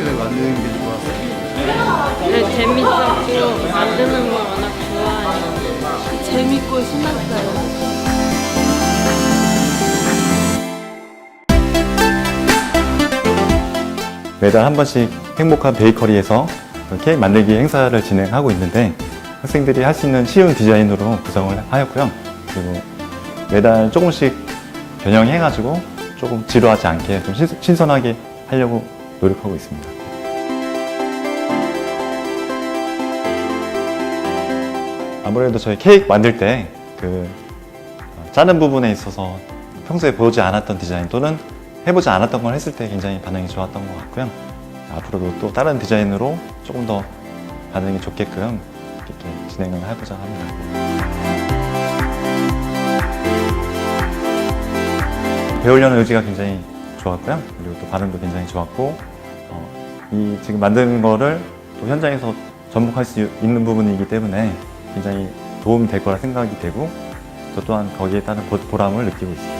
스테이크를 만드는 게 좋았어요. 네, 재밌었고 만드는 걸 워낙 좋아해요. 재밌고 신났어요. 매달 한 번씩 행복한 베이커리에서 이렇게 만들기 행사를 진행하고 있는데 학생들이 할 수 있는 쉬운 디자인으로 구성을 하였고요. 그리고 매달 조금씩 변형해가지고 조금 지루하지 않게 좀 신선하게 하려고 노력하고 있습니다. 아무래도 저희 케이크 만들 때 그 짜는 부분에 있어서 평소에 보지 않았던 디자인 또는 해보지 않았던 걸 했을 때 굉장히 반응이 좋았던 것 같고요. 앞으로도 또 다른 디자인으로 조금 더 반응이 좋게끔 이렇게 진행을 해보자 합니다. 배우려는 의지가 굉장히 좋았고요. 그리고 또 반응도 굉장히 좋았고, 어, 이 지금 만든 거를 또 현장에서 전복할 수 있는 부분이기 때문에 굉장히 도움이 될 거라 생각이 되고, 저 또한 거기에 따른 보- 보람을 느끼고 있습니다.